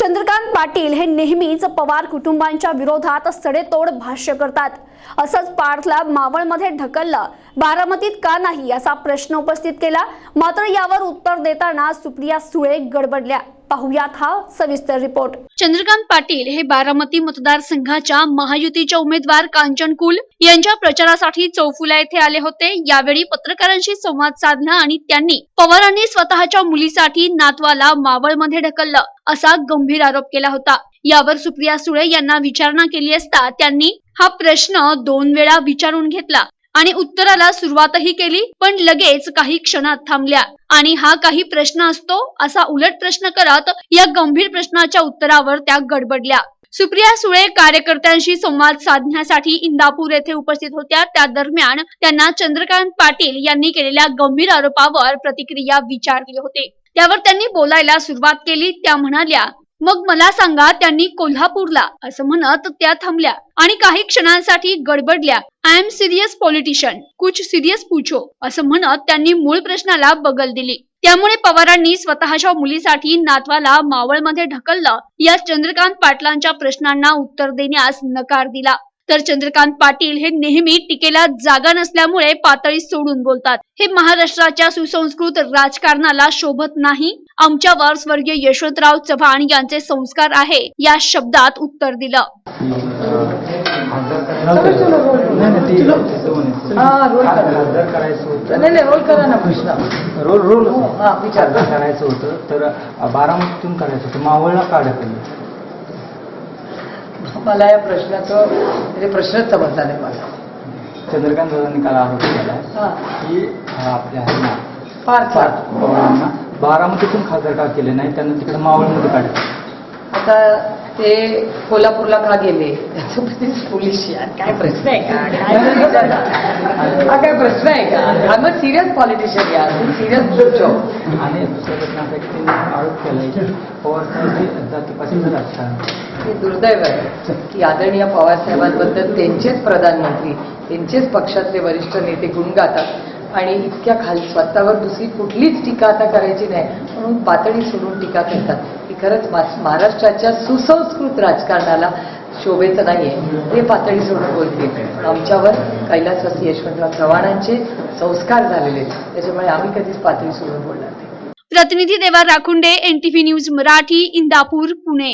चंद्रकांत पाटील हे नेहमीच पवार कुटुंबांच्या विरोधात सडेतोड भाष्य करतात. असंच पार्थला मावळमध्ये ढकललं. बारामतीत का नाही असा प्रश्न उपस्थित केला. मात्र यावर उत्तर देताना सुप्रिया सुळे गडबडल्या. पाहुयात हा सविस्तर रिपोर्ट. चंद्रकांत पाटील हे बारामती मतदारसंघाच्या महायुतीच्या उमेदवार कांचन कुल यांच्या प्रचारासाठी चौफुला येथे आले होते. यावेळी पत्रकारांशी संवाद साधला आणि त्यांनी पवारांनी स्वतःच्या मुलीसाठी नातवाला मावळमध्ये ढकललं असा गंभीर आरोप केला होता. यावर सुप्रिया सुळे यांना विचारणा केली असता त्यांनी हा प्रश्न दोन वेळा विचारून घेतला. आणि उत्तराला सुरुवातही केली पण लगेच काही क्षणात थांबल्या. आणि हा काही प्रश्न असतो असा उलट प्रश्न करत या गंभीर प्रश्नाच्या उत्तरावर त्या गडबडल्या. सुप्रिया सुळे कार्यकर्त्यांशी संवाद साधण्यासाठी इंदापूर येथे उपस्थित होत्या. त्या दरम्यान त्यांना चंद्रकांत पाटील यांनी केलेल्या गंभीर आरोपावर प्रतिक्रिया विचारली होती. त्यावर त्यांनी बोलायला सुरुवात केली. त्या म्हणाल्या मग मला सांगा त्यांनी कोल्हापूरला असं म्हणत त्या थांबल्या आणि काही क्षणांसाठी गडबडल्या. आय एम सिरियस पॉलिटिशियन कुछ सिरियस पूछो असं म्हणत त्यांनी मूळ प्रश्नाला बगल दिली. त्यामुळे पवारांनी स्वतःच्या मुलीसाठी नातवाला मावळमध्ये ढकललं. या चंद्रकांत पाटलांच्या प्रश्नांना उत्तर देण्यास नकार दिला. तर चंद्रकांत पाटील हे नेहमी टीकेला जागा नसल्यामुळे पातळी सोडून बोलतात. हे महाराष्ट्राच्या सुसंस्कृत राजकारणाला शोभत नाही. आमच्यावर स्वर्गीय यशवंतराव चव्हाण यांचे संस्कार आहे या शब्दात उत्तर दिलं. रोल करायचं होतं नाही नाही रोल. करा ना प्रश्न रोल रोल हा विचार. करायचं होतं तर बारामतीतून करायचं होतं मावळला का मला या प्रश्नाचं म्हणजे प्रश्नच समजला नाही मला. चंद्रकांत दादांनी काल आरोप केला हा. की आपल्या फार फार पवारांना बारामतीतून खासदार का केले नाही त्यांना तिकडे मावळमध्ये काढलं. आता ते कोल्हापूरला का गेले? पोलीस काय प्रश्न आहे का? हा काय प्रश्न आहे का? आय सिरियस पॉलिटिशियन यार सिरियस पूछो आणि आरोप केला हे हे दुर्दैव आहे की आदरणीय पवारसाहेबांबद्दल त्यांचेच प्रधानमंत्री त्यांचेच पक्षातले वरिष्ठ नेते गुण गातात आणि इतक्या खाली स्वतःवर दुसरी कुठलीच टीका आता करायची नाही म्हणून पातळी सोडून टीका करतात. ही खरंच महाराष्ट्राच्या सुसंस्कृत राजकारणाला शोभेचं नाहीये. हे पातळी सोडून बोलते आमच्यावर कैलासवासी यशवंतराव चव्हाणांचे संस्कार झालेले आहेत. त्याच्यामुळे आम्ही कधीच पातळी सोडून बोलणार नाही. प्रतिनिधी देवा राखुंडे एनटीव्ही न्यूज मराठी इंदापूर पुणे.